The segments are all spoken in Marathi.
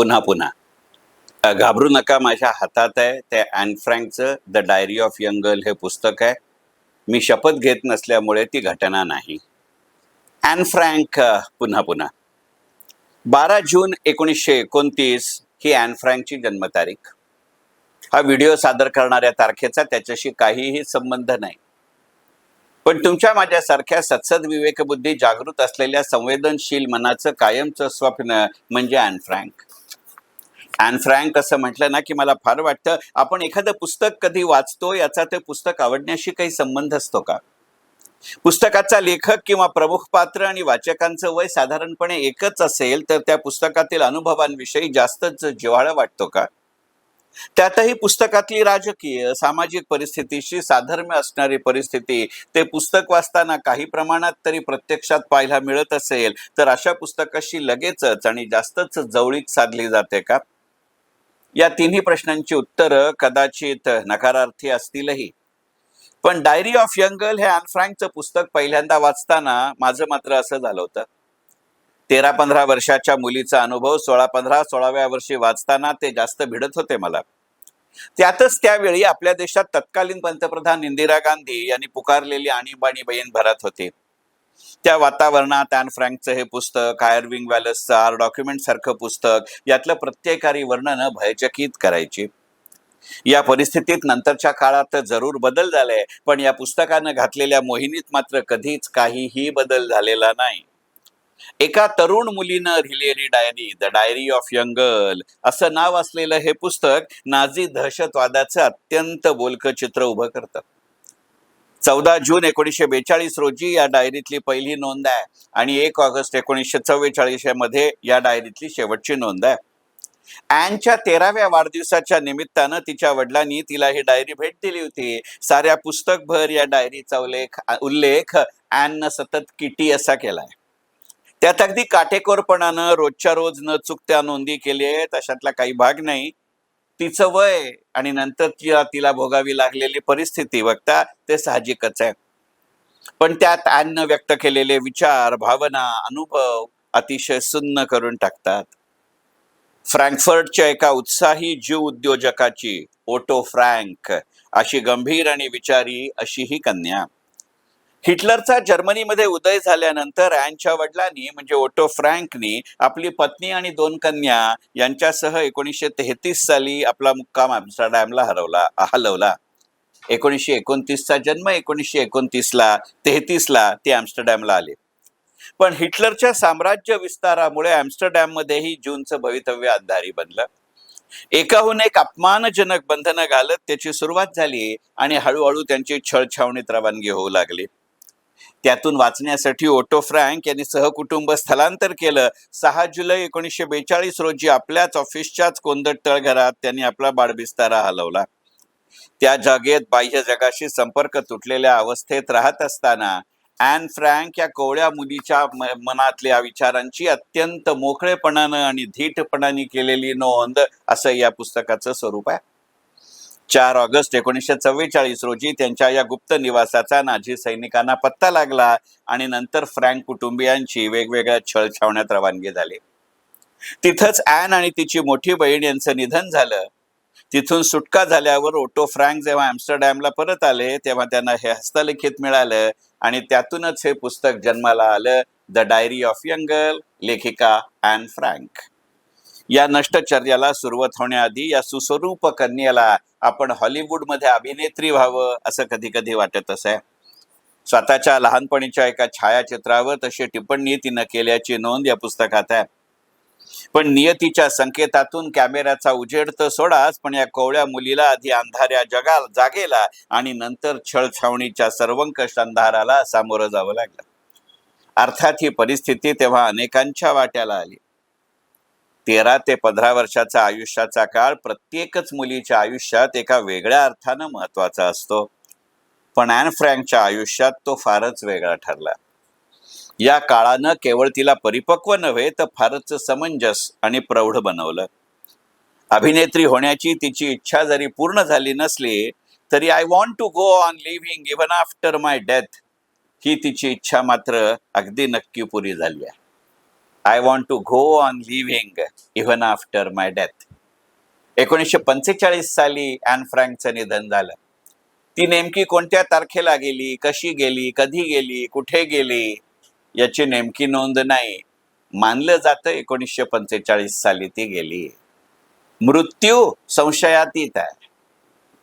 पुन्हा पुन्हा. घाबरू नका माझ्या हातात आहे ते Anne फ्रँकचं the diary of young girl हे पुस्तक आहे. मी शपथ घेत नसल्यामुळे ती घटना नाही. अँड फ्रँक पुन्हा पुन्हा. बारा जून एकोणीसशे एकोणतीस ही अॅन फ्रँकची जन्मतारीख. हा व्हिडिओ सादर करणाऱ्या तारखेचा त्याच्याशी काहीही संबंध नाही. पण तुमच्या माझ्यासारख्या सत्सद विवेकबुद्धी जागृत असलेल्या संवेदनशील मनाचं कायमचं स्वप्न म्हणजे अँड फ्रँक. अँड फ्रँक असं म्हटलं ना की मला फार वाटतं आपण एखादं पुस्तक कधी वाचतो याचा ते पुस्तक आवडण्याशी काही संबंध असतो का? पुस्तकाचा लेखक किंवा प्रमुख पात्र आणि वाचकांचं वय साधारणपणे एकच असेल तर त्या पुस्तकातील अनुभवांविषयी जास्तच जिव्हाळा वाटतो का? त्यातही पुस्तकातली राजकीय सामाजिक परिस्थितीशी साधर्म्य असणारी परिस्थिती ते पुस्तक वाचताना काही प्रमाणात तरी प्रत्यक्षात पाहायला मिळत असेल तर अशा पुस्तकाशी लगेचच आणि जास्तच जवळीक साधली जाते का? या तिन्ही प्रश्नांची उत्तरं कदाचित नकारार्थी असतीलही. पण डायरी ऑफ यंग गर्ल हे अनफ्रँकचं पुस्तक पहिल्यांदा वाचताना माझं मात्र असं झालं होतं. तेरा पंधरा वर्षाच्या मुलीचा अनुभव सोळा पंधरा सोळाव्या वर्षी वाचताना ते जास्त भिडत होते मला. त्यातच त्यावेळी आपल्या देशात तत्कालीन पंतप्रधान इंदिरा गांधी यांनी पुकारलेली आणीबाणी बहीण भरत होती. त्या वातावरणात अॅन फ्रँकचं हे पुस्तक हायरविंग वॅलसचं आर डॉक्युमेंट सारखं पुस्तक यातलं प्रत्येकारी वर्णनं भयचकित करायची. या परिस्थितीत नंतरच्या काळात जरूर बदल झालाय पण या पुस्तकानं घातलेल्या मोहिनीत मात्र कधीच काहीही बदल झालेला नाही. एका तरुण मुलीनं लिहिलेली diary the diary of young girl असं नाव असलेलं हे पुस्तक नाझी दहशतवादाचं अत्यंत बोलकं चित्र उभं करतं. चौदा जून एकोणीसशे बेचाळीस रोजी या डायरीतली पहिली नोंद आहे आणि एक ऑगस्ट एकोणीसशे चव्वेचाळीसमध्ये या डायरीतली शेवटची नोंद आहे. अॅनच्या तेराव्या वाढदिवसाच्या निमित्तानं तिच्या वडिलांनी तिला ही डायरी भेट दिली होती. साऱ्या पुस्तकभर या डायरीचा उल्लेख उल्लेख अॅननं सतत किटी असा केलाय. त्यात अगदी काटेकोरपणानं रोजच्या रोज न चुकत्या नोंदी केली आहेत अशातला काही भाग नाही. तिचं वय आणि नंतर तिला तिला भोगावी लागलेली परिस्थिती बघता ते साहजिकच आहे. पण त्यात अन्न व्यक्त केलेले विचार भावना अनुभव अतिशय सुन्न करून टाकतात. फ्रँकफर्टच्या एका उत्साही जीव उद्योजकाची ओटो फ्रँक अशी गंभीर आणि विचारी अशी ही कन्या. हिटलरचा जर्मनीमध्ये उदय झाल्यानंतर अँच्या वडिलांनी म्हणजे ओटो फ्रँकनी आपली पत्नी आणि दोन कन्या यांच्यासह एकोणीसशे तेहतीस साली आपला मुक्काम ॲम्स्टरडॅमला हरवला हलवला. एकोणीसशे एकोणतीसचा जन्म एकोणीसशे एकोणतीसला तेहतीसला ते ॲम्स्टरडॅमला आले. पण हिटलरच्या साम्राज्य विस्तारामुळे ॲम्स्टरडॅममध्येही जूनचं भवितव्य अंधारी बनलं. एकाहून एक अपमानजनक बंधनं घालत त्याची सुरुवात झाली आणि हळूहळू त्यांची छळछावणीत रवानगी होऊ लागली. त्यातून वाचण्यासाठी ओटो फ्रँक यांनी सहकुटुंब स्थलांतर केलं. सहा जुलै एकोणीसशे बेचाळीस रोजी आपल्याच ऑफिसच्याच कोंदट तळघरात त्यांनी आपला बाळबिस्तारा हलवला. त्या जागेत बाह्य जगाशी संपर्क तुटलेल्या अवस्थेत राहत असताना अॅन फ्रँक या कोवळ्या मुलीच्या मनातल्या विचारांची अत्यंत मोकळेपणानं आणि धीटपणाने केलेली नोंद असं या पुस्तकाचं स्वरूप आहे. चार ऑगस्ट एकोणीसशे चव्वेचाळीस रोजी त्यांच्या या गुप्त निवासाचा नाझी सैनिकांना पत्ता लागला आणि नंतर फ्रँक कुटुंबियांची वेगवेगळ्या छळछावण्यात रवानगी झाली. तिथंच अॅन आणि तिची मोठी बहीण यांचं निधन झालं. तिथून सुटका झाल्यावर ओटो फ्रँक जेव्हा ॲम्स्टरडॅमला परत आले तेव्हा त्यांना हे हस्तलिखित मिळालं आणि त्यातूनच हे पुस्तक जन्माला आलं the diary of young girl लेखिका अॅन फ्रँक. या नष्टचर्याला सुरुवात होण्याआधी या सुस्वरूप कन्येला आपण हॉलिवूडमध्ये अभिनेत्री व्हावं असं कधी कधी वाटत असे. स्वतःच्या लहानपणीच्या एका छायाचित्रावर तशी टिप्पणी तिनं केल्याची नोंद या पुस्तकात आहे. पण नियतीच्या संकेतातून कॅमेऱ्याचा उजेड तर सोडाच पण या कोवळ्या मुलीला आधी अंधाऱ्या जगा जागेला आणि नंतर छळछावणीच्या सर्वंकष अंधाराला सामोरं जावं लागलं. अर्थात ही परिस्थिती तेव्हा अनेकांच्या वाट्याला आली. तेरा ते पंधरा वर्षाचा आयुष्याचा काळ प्रत्येकच मुलीच्या आयुष्यात एका वेगळ्या अर्थानं महत्त्वाचा असतो. पण अॅन फ्रँकच्या आयुष्यात तो फारच वेगळा ठरला. या काळानं केवळ तिला परिपक्व नव्हे तर फारच समंजस आणि प्रौढ बनवलं. अभिनेत्री होण्याची तिची इच्छा जरी पूर्ण झाली नसली तरी I want to go on living even after my death ही तिची इच्छा मात्र अगदी नक्की पुरी झाली आहे. I want to go on living even after my death एकोणीसशे पंचेचाळीस साली अॅन फ्रँकचं निधन झालं. ती नेमकी कोणत्या तारखेला गेली कशी गेली कधी गेली कुठे गेली याची नेमकी नोंद नाही. मानलं जातं एकोणीसशे पंचेचाळीस साली ती गेली. मृत्यू संशयातीत आहे.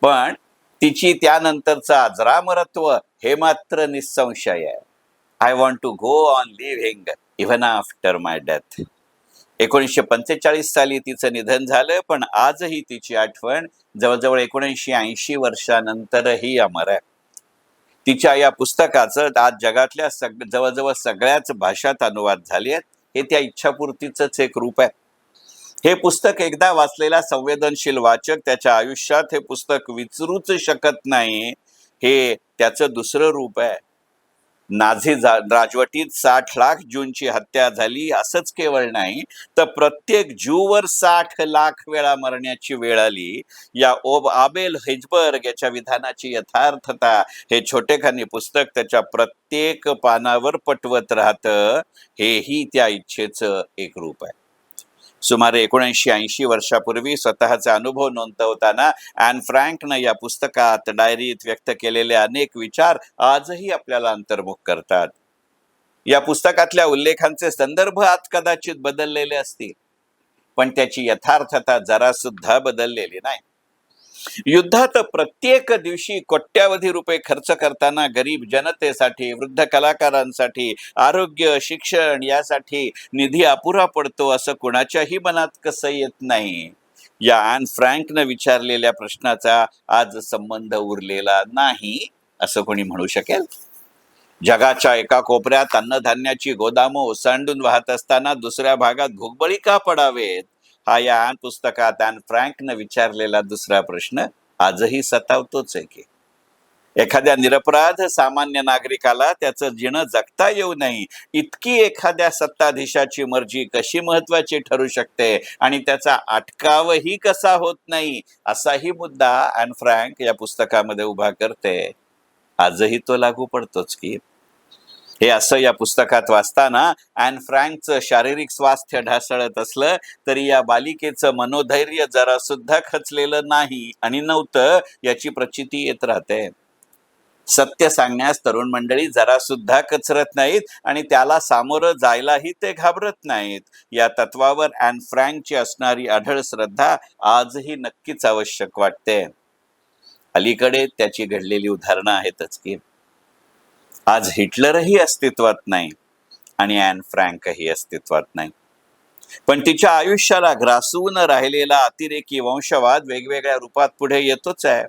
पण तिची त्यानंतरचं अजरामरत्व हे मात्र निसंशय आहे. I want to go on living even after my death एकोणीसशे पंचेचाळीस साली तिचं निधन झालं पण आजही तिची आठवण जवळजवळ एकोणीसशे ऐंशी वर्षानंतरही अमर आहे. तिच्या या पुस्तकाचं आज जगातल्या सग जवळजवळ सगळ्याच भाषात अनुवाद झाले आहेत. हे त्या इच्छापूर्तीचंच एक रूप आहे. हे पुस्तक एकदा वाचलेला संवेदनशील वाचक त्याच्या आयुष्यात हे पुस्तक विचरूच शकत नाही. हे त्याचं दुसरं रूप आहे. नाझी जा- राजवटीत साठ लाख जूनची हत्या झाली असंच केवळ नाही तर प्रत्येक जूवर साठ लाख वेळा मरण्याची वेळ आली. या ओब आबेल हेजबर्ग याच्या विधानाची यथार्थता हे छोटेखानी पुस्तक त्याच्या प्रत्येक पानावर पटवत राहतं हेही त्या इच्छेचं एक रूप आहे. सुमारे एकोणऐंशी ऐंशी वर्षापूर्वी स्वतःचा अनुभव नोंदवताना अॅन फ्रँकनं या पुस्तकात डायरीत व्यक्त केलेले अनेक विचार आजही आपल्याला अंतर्मुख करतात. या पुस्तकातल्या उल्लेखांचे संदर्भ आज कदाचित बदललेले असतील पण त्याची यथार्थता जरा सुद्धा बदललेली नाही. युद्धात प्रत्येक दिवशी कोट्यावधी रुपये खर्च करताना गरीब जनतेसाठी वृद्ध कलाकारांसाठी आरोग्य शिक्षण यासाठी निधी अपुरा पडतो असं कुणाच्याही मनात कसं येत नाही. या अॅन फ्रँकनं विचारलेल्या प्रश्नाचा आज संबंध उरलेला नाही असं कोणी म्हणू शकेल? जगाच्या एका कोपऱ्यात अन्नधान्याची गोदामं ओसांडून वाहत असताना दुसऱ्या भागात भुगबळी का पडावेत? हा या अॅन पुस्तकात अॅन फ्रँकनं विचारलेला दुसरा प्रश्न आजही सतावतोच आहे की? एखाद्या निरपराध सामान्य नागरिकाला त्याचं जिणं जगता येऊ नये इतकी एखाद्या सत्ताधीशाची मर्जी कशी महत्वाची ठरू शकते? आणि त्याचा अटकावही कसा होत नाही? असाही मुद्दा अँड फ्रँक या पुस्तकामध्ये उभा करते. आजही तो लागू पडतोच की? हे असं या पुस्तकात वाचताना अॅन फ्रँकचं शारीरिक स्वास्थ्य ढासळत असलं तरी या बालिकेचं मनोधैर्य जरा सुद्धा खचलेलं नाही आणि नव्हतं याची प्रचिती येत राहते. सत्य सांगण्यास तरुण मंडळी जरा सुद्धा कचरत नाहीत आणि त्याला सामोरं जायलाही ते घाबरत नाहीत. या तत्वावर अॅन फ्रँकची असणारी आढळ श्रद्धा आजही नक्कीच आवश्यक वाटते. अलीकडे त्याची घडलेली उदाहरणं आहेतच की आज हिटलरही अस्तित्वात नाही आणि ॲन फ्रँकही अस्तित्वात नाही. पण तिच्या आयुष्याला ग्रासून राहिलेला अतिरेकी वंशवाद वेगवेगळ्या रूपात पुढे येतोच आहे.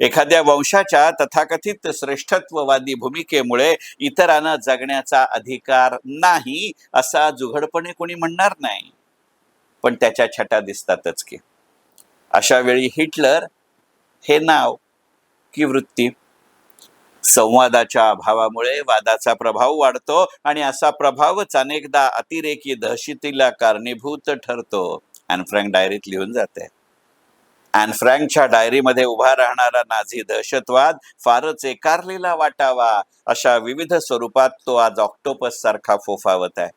एखाद्या वंशाच्या तथाकथित श्रेष्ठत्ववादी भूमिकेमुळे इतरांना जगण्याचा अधिकार नाही असा जुघडपणे कोणी म्हणणार नाही. पण त्याच्या छटा दिसतातच की. अशा वेळी हिटलर हे नाव की वृत्ती संवादाच्या अभावामुळे वादाचा प्रभाव वाढतो आणि असा प्रभावच अनेकदा अतिरेकी दहशतीला कारणीभूत ठरतो. अँड फ्रँक डायरीत लिहून जाते. अॅन फ्रँकच्या डायरीमध्ये उभा राहणारा नाझी दहशतवाद फारच एकारलेला वाटावा अशा विविध स्वरूपात तो आज ऑक्टोपस सारखा फोफावत आहे.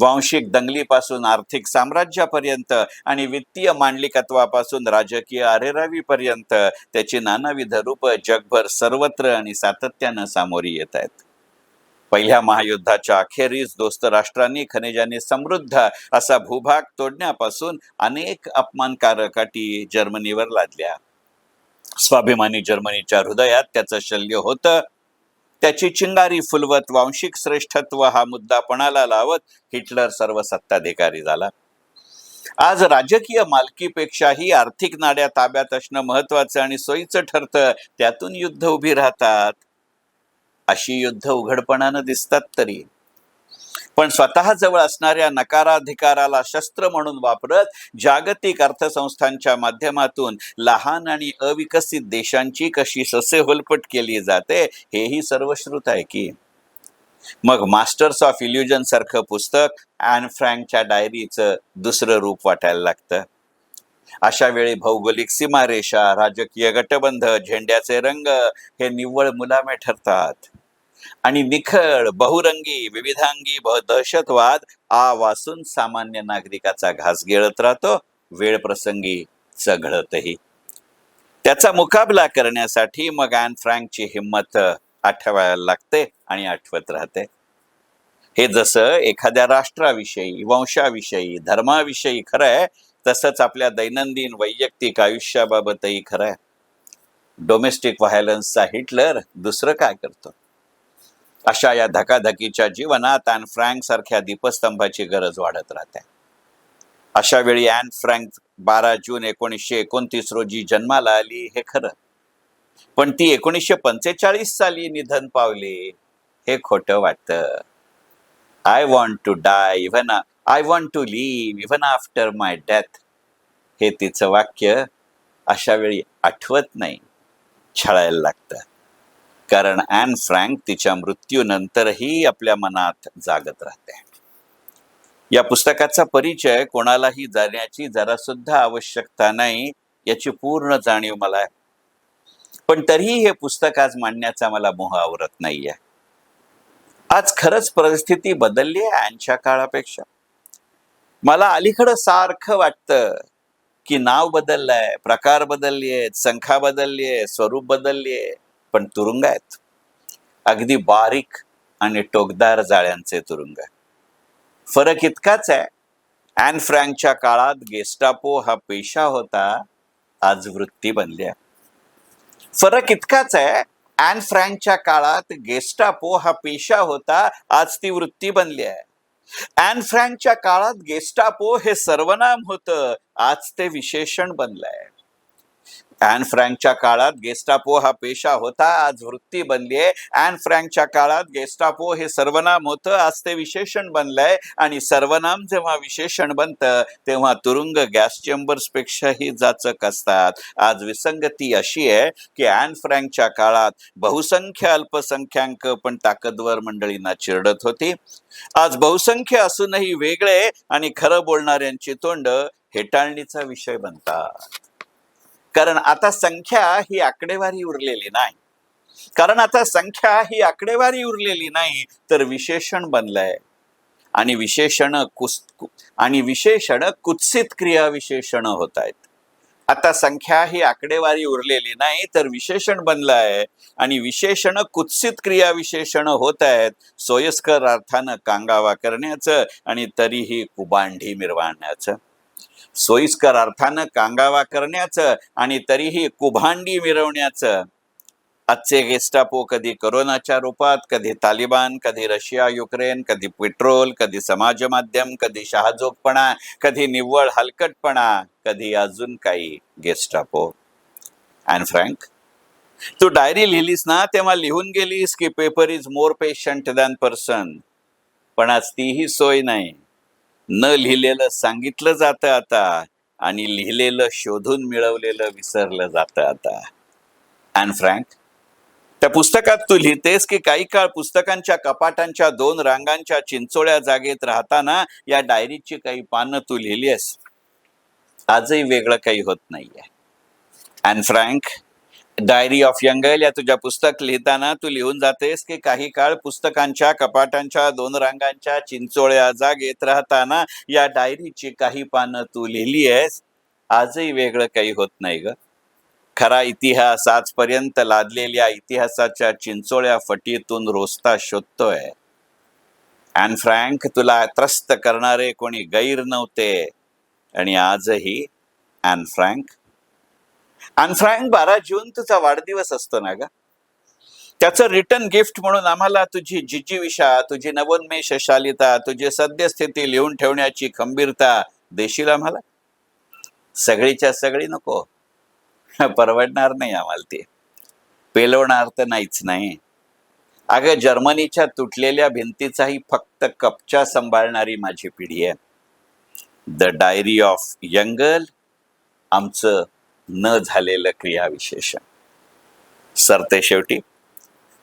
वांशिक दंगलीपासून आर्थिक साम्राज्यापर्यंत आणि वित्तीय मांडलिकत्वापासून राजकीय अरेरावीपर्यंत त्याची नानाविध रूप जगभर सर्वत्र आणि सातत्यानं सामोरी येत आहेत. पहिल्या महायुद्धाच्या अखेरीस दोस्त राष्ट्रांनी खनिजाने समृद्ध असा भूभाग तोडण्यापासून अनेक अपमानकारक अटी जर्मनीवर लादल्या. स्वाभिमानी जर्मनीच्या हृदयात त्याचं शल्य होतं. त्याची चिंगारी फुलवत वांशिक श्रेष्ठत्व हा मुद्दा पणाला लावत हिटलर सर्व सत्ताधिकारी झाला. आज राजकीय मालकीपेक्षाही आर्थिक नाड्या ताब्यात असणं महत्वाचं आणि सोयीचं ठरतं त्यातून युद्ध उभी राहतात. अशी युद्ध उघडपणानं दिसतात तरी. पण स्वतः जवळ असणाऱ्या नकाराधिकाराला शस्त्र म्हणून वापरत जागतिक अर्थसंस्थांच्या माध्यमातून लहान आणि अविकसित देशांची कशी ससे होलपट केली जाते हेही सर्वश्रुत आहे की. मग मास्टर्स ऑफ इल्युजन सारखं पुस्तक अँड फ्रँकच्या डायरीचं दुसरं रूप वाटायला लागतं. अशा वेळी भौगोलिक सीमारेषा राजकीय गटबंध झेंड्याचे रंग हे निव्वळ मुलामे ठरतात. आणि निखळ बहुरंगी विविधांगी दहशतवाद आ वासून सामान्य नागरिकाचा घास गिळत राहतो. वेळ प्रसंगी चघळतही. त्याचा मुकाबला करण्यासाठी मग अँड फ्रँकची हिंमत आठवायला लागते आणि आठवत राहते. हे जसं एखाद्या राष्ट्राविषयी वंशाविषयी धर्माविषयी खरं आहे तसंच आपल्या दैनंदिन वैयक्तिक आयुष्याबाबतही खरं आहे डोमेस्टिक व्हायलन्सचा हिटलर दुसरं काय करतो? अशा या धकाधकीच्या जीवनात अॅन फ्रँक सारख्या दीपस्तंभाची गरज वाढत राहते. अशा वेळी अॅन फ्रँक बारा जून एकोणीसशे एकोणतीस रोजी जन्माला आली हे खरं. पण ती एकोणीसशे पंचेचाळीस साली निधन पावली हे खोटं वाटतं. I want to die even I want to live even after my death हे तिचं वाक्य अशा वेळी आठवत नाही छळायला लागतं. कारण अॅन फ्रँक तिच्या मृत्यूनंतरही आपल्या मनात जागत राहते. या पुस्तकाचा परिचय कोणालाही जाण्याची जरा सुद्धा आवश्यकता नाही याची पूर्ण जाणीव मला आहे. पण तरीही हे पुस्तक आज मांडण्याचा मला मोह आवरत नाहीये. आज खरंच परिस्थिती बदलली आहे अॅनच्या काळापेक्षा. मला अलीकडं सारखं वाटतं की नाव बदललंय प्रकार बदलली आहेत संख्या बदलली आहे स्वरूप बदलली आहे पण तुरुंग आहेत. अगदी बारीक आणि टोकदार जाळ्यांचे तुरुंग फरक इतकाच आहे अॅन फ्रँकच्या काळात गेस्टापो हा पेशा होता आज वृत्ती बनली आहे. फरक इतकाच आहे अॅन फ्रँकच्या काळात गेस्टापो हा पेशा होता आज ती वृत्ती बनली आहे. अॅन फ्रँकच्या काळात गेस्टापो हे सर्वनाम होतं आज ते विशेषण बनलंय. अँड फ्रँकच्या काळात गेस्टापो हा पेशा होता आज वृत्ती बनली आहे. अॅन फ्रँकच्या काळात गेस्टापो हे सर्वनाम होतं आज ते विशेषण बनलंय. आणि सर्वनाम जेव्हा विशेषण बनतं तेव्हा तुरुंग गॅस चेंबर्सपेक्षाही जाचक असतात. आज विसंगती अशी आहे की अॅन फ्रँकच्या काळात बहुसंख्य अल्पसंख्याक पण ताकदवर मंडळींना चिरडत होती. आज बहुसंख्य असूनही वेगळे आणि खरं बोलणाऱ्यांची तोंड हेटाळणीचा विषय बनतात. कारण आता संख्या ही आकडेवारी उरलेली नाही. कारण आता संख्या ही आकडेवारी उरलेली नाही तर विशेषण बनलंय. आणि विशेषण कुस आणि विशेषण कुत्सित क्रिया विशेषण होत आहेत आता संख्या ही आकडेवारी उरलेली नाही तर विशेषण बनलं आहे आणि विशेषण कुत्सित क्रिया विशेषण होत आहेत सोयस्कर अर्थानं कांगावा करण्याचं आणि तरीही कुबांढी मिरवाण्याचं सोयीस्कर अर्थानं कांगावा करण्याचं आणि तरीही कुभांडी मिरवण्याचं. आजचे गेस्टापो कधी करोनाच्या रूपात कधी तालिबान कधी रशिया युक्रेन कधी पेट्रोल कधी समाज माध्यम कधी शहाजोगपणा कधी निव्वळ हलकटपणा कधी अजून काही गेस्टापो अँड फ्रँक तू डायरी लिहिलीस ना तेव्हा लिहून गेलीस की paper is more patient than person पण आज तीही सोय नाही. न लिहिलेलं सांगितलं जातं आता आणि लिहिलेलं शोधून मिळवलेलं विसरलं जातं आता. अँड फ्रँक त्या पुस्तकात तू लिहितेस की काही काळ पुस्तकांच्या कपाटांच्या दोन रांगांच्या चिंचोळ्या जागेत राहताना या डायरीची काही पानं तू लिहिली आहेस आजही वेगळं काही होत नाहीये. Anne Frank diary of young girl या तुझ्या पुस्तक लिहिताना तू लिहून जातेस की काही काळ पुस्तकांच्या कपाटांच्या दोन रंगांच्या चिंचोळ्या जागेत राहताना या डायरीची काही पानं तू लिहिली आहेस? आजही वेगळं काही होत नाही ग. खरा इतिहास आजपर्यंत लादलेल्या इतिहासाच्या चिंचोळ्या फटीतून रोजता शोधतोय. अँड फ्रँक तुला त्रस्त करणारे कोणी गैर नव्हते. आणि आजही अँड फ्रँक आणि फ्रँक बारा जून तुझा वाढदिवस असतो ना ग. त्याचं रिटर्न गिफ्ट म्हणून आम्हाला तुझी जिजीविषा तुझी नवोन्मेषशालिता तुझी सद्यस्थिती लिहून ठेवण्याची खंबीरता देशील आम्हाला? सगळीच्या सगळी नको. परवडणार नाही आम्हाला ते. पेलवणार तर नाहीच नाही. अगं जर्मनीच्या तुटलेल्या भिंतीचाही फक्त कपचा सांभाळणारी माझी पिढी आहे. द डायरी ऑफ यंगल आमचं न झालेलं क्रियाविशेषण. सरते शेवटी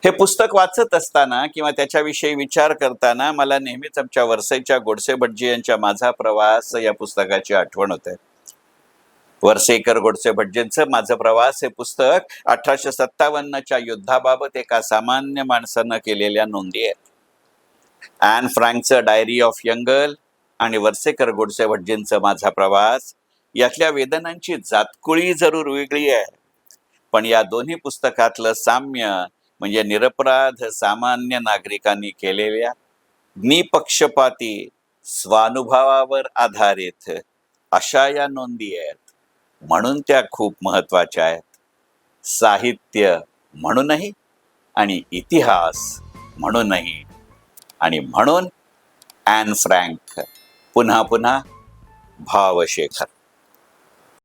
हे पुस्तक वाचत असताना किंवा त्याच्याविषयी विचार करताना मला नेहमीच आमच्या वर्सेच्या गोडसे भटजी यांच्या माझा प्रवास या पुस्तकाची आठवण होते. वरसेकर गोडसे भटजींचं माझं प्रवास हे पुस्तक अठराशे सत्तावन्नच्या युद्धाबाबत एका सामान्य माणसानं केलेल्या नोंदी आहेत. ॲन फ्रँकचं डायरी ऑफ यंगल आणि वरसेकर गोडसे भटजींचं माझा प्रवास यातल्या वेदनांची जातकुळी जरूर वेगळी आहे. पण या दोन्ही पुस्तकातलं साम्य म्हणजे निरपराध सामान्य नागरिकांनी केलेल्या निपक्षपाती स्वानुभवावर आधारित अशा या नोंदी आहेत. म्हणून त्या खूप महत्त्वाच्या आहेत. साहित्य म्हणूनही आणि इतिहास म्हणूनही. आणि म्हणून ॲन फ्रँक पुन्हा पुन्हा भावशेखर.